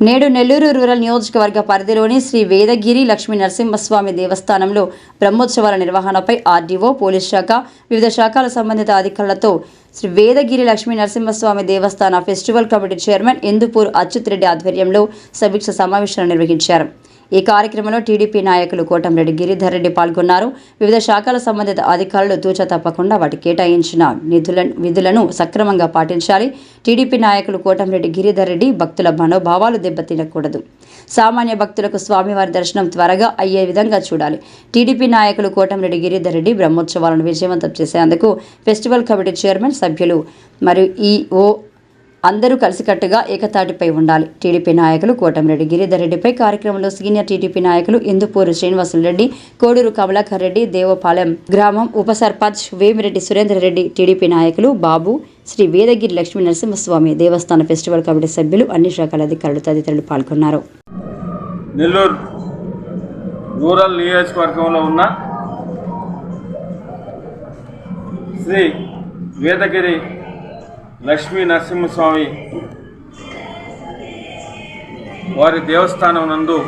నేడు నెల్లూరు రూరల్ నియోజకవర్గ పరిధిలోని శ్రీ వేదగిరి లక్ష్మీ నరసింహస్వామి దేవస్థానంలో బ్రహ్మోత్సవాల నిర్వహణపై ఆర్డీఓ పోలీస్ శాఖ వివిధ శాఖల సంబంధిత అధికారులతో శ్రీ వేదగిరి లక్ష్మీ నరసింహస్వామి దేవస్థాన festival committee chairman Indupur Achyut Reddy ఆధ్వర్యంలో సమీక్ష సమావేశాలు నిర్వహించారు. ఈ కార్యక్రమంలో టీడీపీ నాయకులు కోటంరెడ్డి గిరిధర్ రెడ్డి పాల్గొన్నారు. వివిధ శాఖల సంబంధిత అధికారులు తూచ తప్పకుండా వాటి కేటాయించిన నిధుల విధులను సక్రమంగా పాటించాలి. టీడీపీ నాయకులు కోటంరెడ్డి గిరిధర్ రెడ్డి భక్తుల మనోభావాలు దెబ్బతినకూడదు. సామాన్య భక్తులకు స్వామివారి దర్శనం త్వరగా అయ్యే విధంగా చూడాలి. టీడీపీ నాయకులు కోటంరెడ్డి గిరిధర్ రెడ్డి బ్రహ్మోత్సవాలను విజయవంతం చేసేందుకు ఫెస్టివల్ కమిటీ చైర్మన్ సభ్యులు మరియు ఈఓ అందరూ కలిసికట్టుగా ఏకతాటిపై ఉండాలి. టీడీపీ నాయకులు కోటమిరెడ్డి గిరిధర్ రెడ్డిపై కార్యక్రమంలో సీనియర్ టీడీపీ నాయకులు ఇందుపూరు శ్రీనివాసులు రెడ్డి కోడూరు కమలాకర్ రెడ్డి దేవపాలెం గ్రామం ఉప సర్పంచ్ వేమిరెడ్డి సురేందర్ రెడ్డి టీడీపీ నాయకులు బాబు శ్రీ వేదగిరి లక్ష్మీ నరసింహస్వామి దేవస్థాన ఫెస్టివల్ కమిటీ సభ్యులు అన్ని శాఖల అధికారులు తదితరులు పాల్గొన్నారు. నెల్లూరు రూరల్ నియోజకవర్గంలో ఉన్న శ్రీ వేదగిరి లక్ష్మీ నరసింహస్వామి వారి దేవస్థానం నందు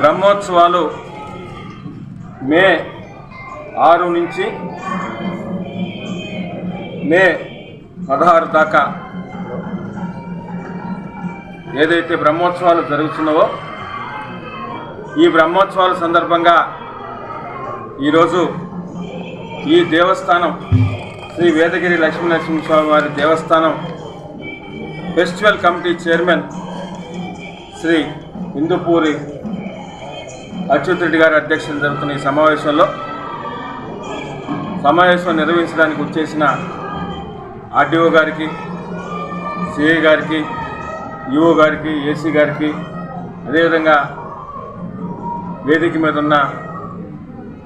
బ్రహ్మోత్సవాలు మే ఆరు నుంచి మే పదహారు దాకా ఏదైతే బ్రహ్మోత్సవాలు జరుగుతున్నావో ఈ బ్రహ్మోత్సవాల సందర్భంగా ఈరోజు ఈ దేవస్థానం శ్రీ వేదగిరి లక్ష్మీనరసింహస్వామి వారి దేవస్థానం festival committee chairman Shri Indupuri Achyut Reddy గారి అధ్యక్షతన జరుగుతున్న ఈ సమావేశంలో సమావేశం నిర్వహించడానికి వచ్చేసిన ఆర్డీఓ గారికి సిఐ గారికి ఈఓ గారికి ఏసీ గారికి అదేవిధంగా వేదిక మీద ఉన్న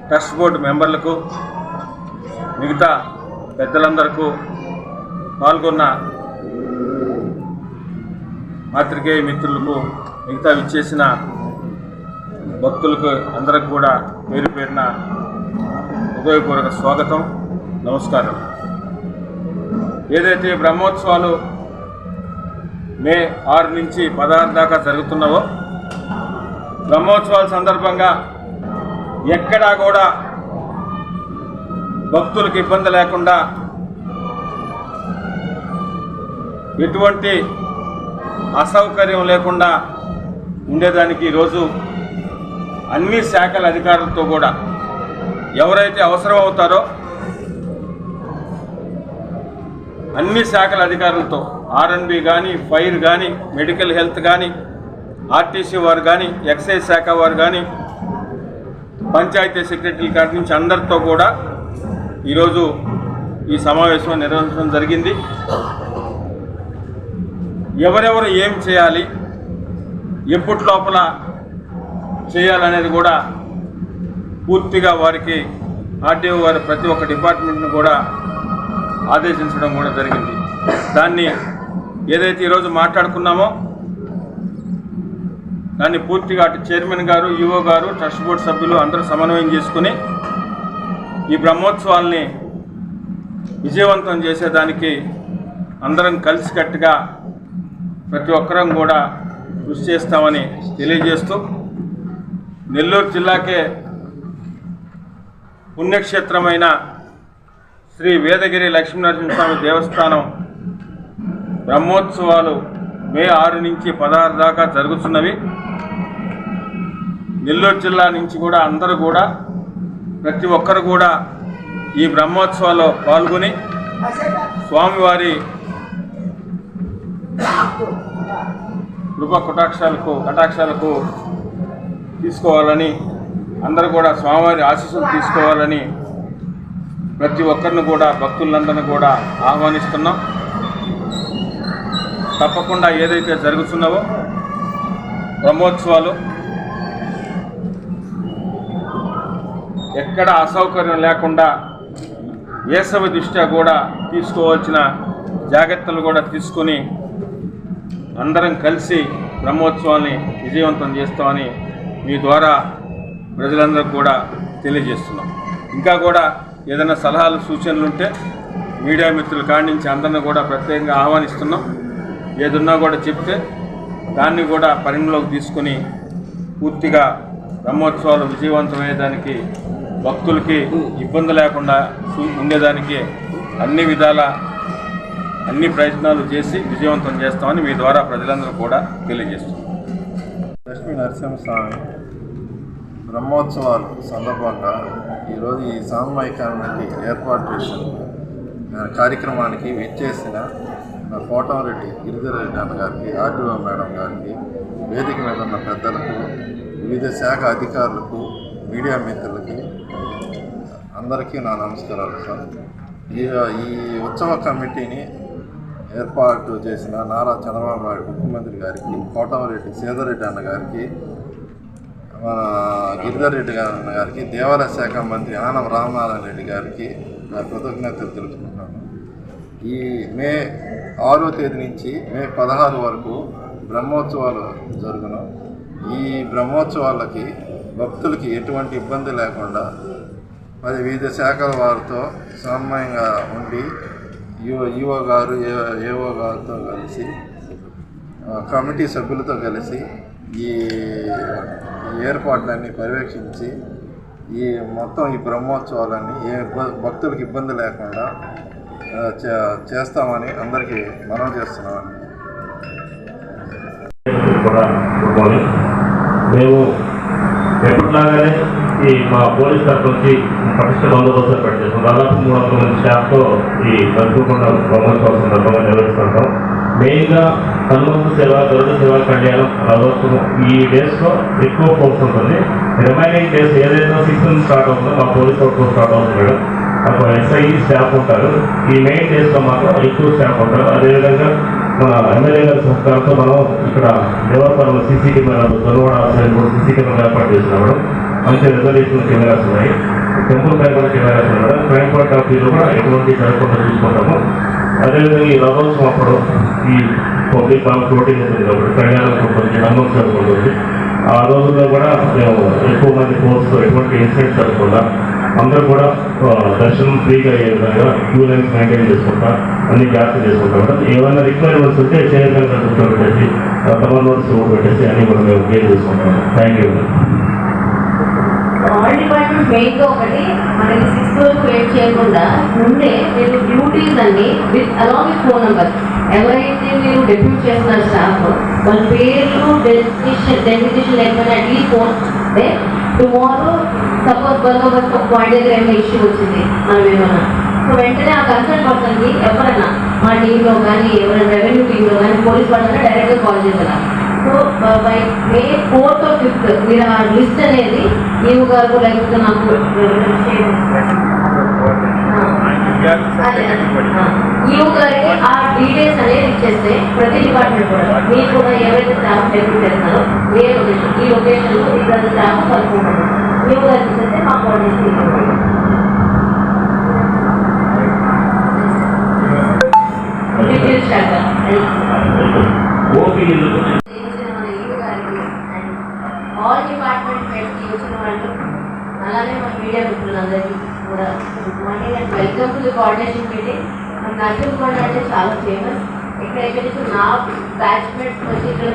ట్రస్ట్ బోర్డు మెంబర్లకు మిగతా పెద్దలందరకు పాల్గొన్న మాత్రికేయ మిత్రులకు మిగతా విచ్చేసిన భక్తులకు అందరికి కూడా పేరు పేరున హృదయపూర్వక స్వాగతం నమస్కారం. ఏదైతే బ్రహ్మోత్సవాలు మే ఆరు నుంచి పదహారు దాకా జరుగుతున్నావో బ్రహ్మోత్సవాల సందర్భంగా ఎక్కడా కూడా భక్తులకు ఇబ్బంది లేకుండా ఎటువంటి అసౌకర్యం లేకుండా ఉండేదానికి ఈరోజు అన్ని శాఖల అధికారులతో కూడా ఎవరైతే అవసరం అవుతారో అన్ని శాఖల అధికారులతో ఆర్ఎన్బి కానీ ఫైర్ కానీ మెడికల్ హెల్త్ కానీ ఆర్టీసీ వారు కానీ ఎక్సైజ్ శాఖ వారు కానీ పంచాయతీ సెక్రటరీ కాడి నుంచి అందరితో కూడా ఈరోజు ఈ సమావేశం నిర్వహించడం జరిగింది. ఎవరెవరు ఏం చేయాలి ఎప్పటి లోపల చేయాలనేది కూడా పూర్తిగా వారికి ఆర్టీఓ వారి ప్రతి ఒక్క డిపార్ట్మెంట్ను కూడా ఆదేశించడం కూడా జరిగింది. దాన్ని ఏదైతే ఈరోజు మాట్లాడుకున్నామో దాన్ని పూర్తిగా అటు చైర్మన్ గారు ఈఓ గారు ట్రస్ట్ బోర్డు సభ్యులు అందరూ సమన్వయం చేసుకుని ఈ బ్రహ్మోత్సవాల్ని విజయవంతం చేసేదానికి అందరం కలిసికట్టుగా ప్రతి ఒక్కరం కూడా కృషి చేస్తామని తెలియజేస్తూ నెల్లూరు జిల్లాకే పుణ్యక్షేత్రమైన శ్రీ వేదగిరి లక్ష్మీనరసింహస్వామి దేవస్థానం బ్రహ్మోత్సవాలు మే ఆరు నుంచి పదహారు దాకా జరుగుతున్నవి. నెల్లూరు జిల్లా నుంచి కూడా అందరూ కూడా ప్రతి ఒక్కరు కూడా ఈ బ్రహ్మోత్సవాల్లో పాల్గొని స్వామివారి కృప కటాక్షాలకు కటాక్షాలకు తీసుకోవాలని అందరూ కూడా స్వామివారి ఆశీస్సులు తీసుకోవాలని ప్రతి ఒక్కరిని కూడా భక్తులందరిని కూడా ఆహ్వానిస్తున్నాం. తప్పకుండా ఏదైతే జరుగుతున్నావో బ్రహ్మోత్సవాలు ఎక్కడ అసౌకర్యం లేకుండా వేసవి దృష్ట్యా కూడా తీసుకోవాల్సిన జాగ్రత్తలు కూడా తీసుకొని అందరం కలిసి బ్రహ్మోత్సవాన్ని విజయవంతం చేస్తామని మీ ద్వారా ప్రజలందరూ కూడా తెలియజేస్తున్నాం. ఇంకా కూడా ఏదైనా సలహాలు సూచనలు ఉంటే మీడియా మిత్రులు కాడి నుంచి అందరిని కూడా ప్రత్యేకంగా ఆహ్వానిస్తున్నాం. ఏదున్నా కూడా చెప్తే దాన్ని కూడా పరిగణలోకి తీసుకుని పూర్తిగా బ్రహ్మోత్సవాలు విజయవంతమయ్యేదానికి భక్తులకి ఇబ్బంది లేకుండా ఉండేదానికి అన్ని విధాల అన్ని ప్రయత్నాలు చేసి విజయవంతం చేస్తామని మీ ద్వారా ప్రజలందరూ కూడా తెలియజేస్తున్నాం లక్ష్మీ నరసింహస్వామి బ్రహ్మోత్సవాలు సందర్భంగా ఈరోజు ఈ సామాయికానికి ఏర్పాటు చేసిన కార్యక్రమానికి విచ్చేసిన కోటమరెడ్డి కోటంరెడ్డి గిరిధరెడ్డి అన్నగారికి ఆర్డీఓ మేడం గారికి వేదిక మీద ఉన్న పెద్దలకు వివిధ శాఖ అధికారులకు మీడియా మిత్రులకి అందరికీ నా నమస్కారాలు సార్. ఈ ఈ ఉత్సవ కమిటీని ఏర్పాటు చేసిన నారా చంద్రబాబు నాయుడు ముఖ్యమంత్రి గారికి కోటమరెడ్డి సేదరెడ్డి అన్న గారికి మన గిరిధర్ రెడ్డి గారి అన్న గారికి దేవాలయ శాఖ మంత్రి ఆనం రామనారాయణ రెడ్డి గారికి నా కృతజ్ఞతలు తెలుపుకుంటున్నాను. ఈ మే ఆరో తేదీ నుంచి మే పదహారు వరకు బ్రహ్మోత్సవాలు జరుగును. ఈ బ్రహ్మోత్సవాలకి భక్తులకి ఎటువంటి ఇబ్బంది లేకుండా మరి వివిధ శాఖల వారితో సమన్వయంగా ఉండి ఈఓ ఈఓ గారు ఏ- ఏఓ గారితో కలిసి కమిటీ సభ్యులతో కలిసి ఈ ఏర్పాట్లన్నీ పర్యవేక్షించి ఈ మొత్తం ఈ బ్రహ్మోత్సవాలన్నీ ఏ భక్తులకు ఇబ్బంది లేకుండా చేస్తామని అందరికీ మనం చేస్తున్నామని కూడా మేము ఎప్పటిలాగానే ఈ మా పోలీస్ తరఫు నుంచి పటిష్ట బందోబస్తు పెట్టేస్తాం దాదాపు మూడు వందల మంది స్టాఫ్తో ఈ కలుపుకుండా బ్రహ్మోత్సవం సందర్భంగా నిర్వహిస్తుంటాం. మెయిన్గా హనుమంతు సేవ గరుడ సేవ కళ్యాణం రథోత్సవం ఈ డేస్లో ఎక్కువ ఫోకస్ ఉంటుంది. రిమైనింగ్ డేస్ ఏదైతే సిక్స్ నుంచి స్టార్ట్ అవుతుందో మా పోలీస్ వర్క్ స్టార్ట్ అవుతుంది మేడం. అక్కడ ఎస్ఐ స్టాఫ్ ఉంటారు. ఈ మెయిన్ డేస్లో మాత్రం ఎక్కువ స్టాఫ్ ఉంటారు. అదేవిధంగా మా ఎమ్మెల్యే గారి సహకారంతో మనం ఇక్కడ దేవస్థానంలో సీసీ కెమెరాలు తొలవాడ కూడా సీసీ కెమెరా ఏర్పాటు చేస్తున్నాం మేడం మంచి రిజర్వేషన్ కెమెరాస్ ఉన్నాయి. టెంపుల్ పై కూడా కెమెరాస్ ఉన్నాయి మేడం. క్రైమ్ పాయింట్ ఆఫ్ వ్యూలో కూడా ఎటువంటి జరగకుండా చూసుకుంటాము. అదేవిధంగా ఈ రథోత్సవం అప్పుడు ఈ పబ్లిక్ బాగా ఫ్లోటింగ్ ఉంటుంది కాబట్టి ప్రయాణం ఉంటుంది నమ్మకం జరుగుతుంది ఆ రోజుల్లో కూడా మేము ఎక్కువ మంది కోర్సు ఎటువంటి ఇన్సిడెంట్స్ జరగకుండా అందరూ కూడా దర్శనం ఫ్రీగా అయ్యే విధంగా క్యూ లైన్స్ మెయింటైన్ చేసుకుంటా అన్ని జాగ్రత్త చేసుకుంటా మేడం. ఏమైనా రిక్వైర్మెంట్స్ ఉంటే చేయగల పెట్టేసి కూర్చోబెట్టేసి తమ నోట్స్ పెట్టేసి అన్ని కూడా మేము క్లియర్ చేసుకుంటాం థ్యాంక్ యూ ఆల్ డిపార్ట్మెంట్ మెయిన్గా ఒకటి మనకి సిక్స్ వరకు వెయిట్ చేయకుండా ముందే మీరు డ్యూటీస్ అన్ని with along with phone number ఎవరైతే మీరు డెప్యూట్ చేస్తున్నారు స్టాఫ్ వాళ్ళ పేర్లు డెస్టినేషన్ డెస్టినేషన్ లేకపోతే అట్లీస్ట్ ఫోన్ అంటే టుమారో సపోజ్ బందోబస్తు పాయింట్ దగ్గర ఏమైనా ఇష్యూ వచ్చింది మనం ఏమైనా సో వెంటనే ఆ కన్సర్న్ పర్సన్కి ఎవరైనా మా టీంలో కానీ ఎవరైనా రెవెన్యూ టీంలో కానీ పోలీస్ వాళ్ళని డైరెక్ట్గా కాల్ చేశారా so by May fourth fifth మీరు ఆ లిస్ట్ అనేది నీవు గారు లేకపోతే నాకు ఈవు గారికి ఆ డీటెయిల్స్ అనేది ఇచ్చేస్తే ప్రతి డిపార్ట్మెంట్ కూడా మీకు కూడా ఏవైతే స్టాఫ్ హెల్ప్ చేస్తారో ఏ లొకేషన్ ఈ లొకేషన్లో ఇద్దరు స్టాఫ్ కలుపుకుంటారు ఈవు గారికి ఇచ్చేస్తే మా కోఆర్డినేషన్ డీటెయిల్స్ శాఖ ఆల్ డిపార్ట్మెంట్ హెడ్స్ వచ్చిన వాళ్ళు అలానే మన మీడియా మిత్రులందరికీ కూడా many and welcome to the coordination meeting మన నర్సింకొండ అంటే చాలా ఫేమస్ ఇక్కడ ఎక్కడ నా బ్యాచ్మెంట్స్ వచ్చి ఇక్కడ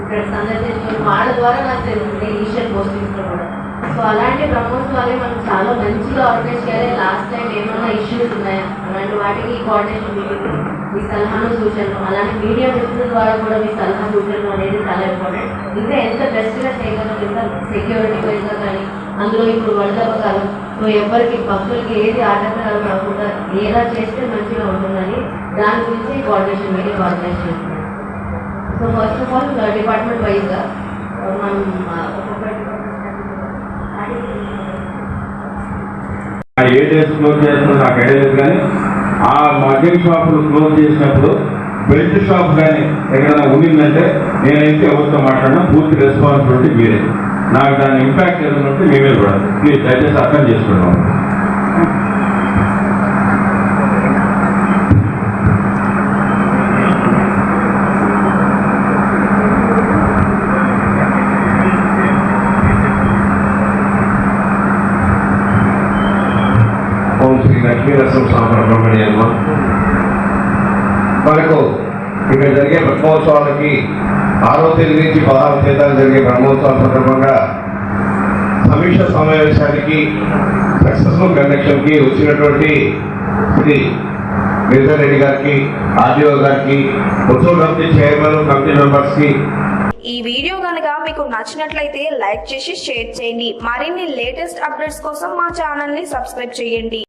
ఇక్కడ సందర్శించుకుని వాళ్ళ ద్వారా నాకు తెలుస్తుంది ఈషియన్ పోస్టింగ్స్లో కూడా. సో అలాంటి బ్రహ్మోత్సవాలు మనం చాలా మంచిగా ఆర్గనైజ్ చేయాలి. లాస్ట్ టైం ఏమైనా ఇష్యూస్ ఉన్నాయా? అలాంటి వాటికి కోఆర్డినేషన్ మీటింగ్ మీ సలహాలు సూచనలు అలానే మీడియా మిత్రుల ద్వారా కూడా మీ సలహా సూచనలు అనేది చాలా ఇంపార్టెంట్ ఇంకా ఎంత బెస్ట్గా చేయగలం ఎంత సెక్యూరిటీ వైజ్గా కానీ అందులో ఇప్పుడు వరదల కాలం నువ్వు ఎవరికి భక్తులకి ఏది ఆటంకాలు రాకుండా ఎలా చేస్తే మంచిగా ఉంటుందని దాని గురించి కోఆర్డినేషన్ మీటింగ్ ఆర్గనైజ్ చేస్తున్నాం so first of all department వైజ్గా మనం ఆ, ఏ డేస్ క్లోజ్ చేస్తున్నా నాకు ఐడియా లేదు కానీ ఆ మద్యం షాపులు క్లోజ్ చేసినప్పుడు బెల్ట్ షాప్ కానీ ఎక్కడైనా ఉండిందంటే నేనైతే ఎవరితో మాట్లాడినా పూర్తి రెస్పాన్సిబిలిటీ మీరే. నాకు దాని ఇంపాక్ట్ ఏదైనా ఉంటే మేమే కూడా ప్లీజ్ దయచేసి అర్థం చేసుకున్నాం ఓం శ్రీ లక్ష్మీ నరసింహ స్వామి బ్రహ్మణ్యమ్మ మనకు ఇక్కడ జరిగే బ్రహ్మోత్సవాలకి ఆరో తేదీ నుంచి పదహారు తేదీ జరిగే బ్రహ్మోత్సవాల సందర్భంగా సమీక్ష సమావేశానికి సక్సెస్ఫుల్ కండక్షన్కి వచ్చినటువంటి శ్రీ మిర్జారెడ్డి రెడ్డి గారికి ఆర్డీఓ గారికి ఉత్సవ కమిటీ చైర్మన్ కమిటీ మెంబర్స్కి. ఈ వీడియో కనుక మీకు నచ్చినట్లయితే లైక్ చేసి షేర్ చేయండి. మరిన్ని లేటెస్ట్ అప్డేట్స్ కోసం మా ఛానల్ని సబ్స్క్రైబ్ చేయండి.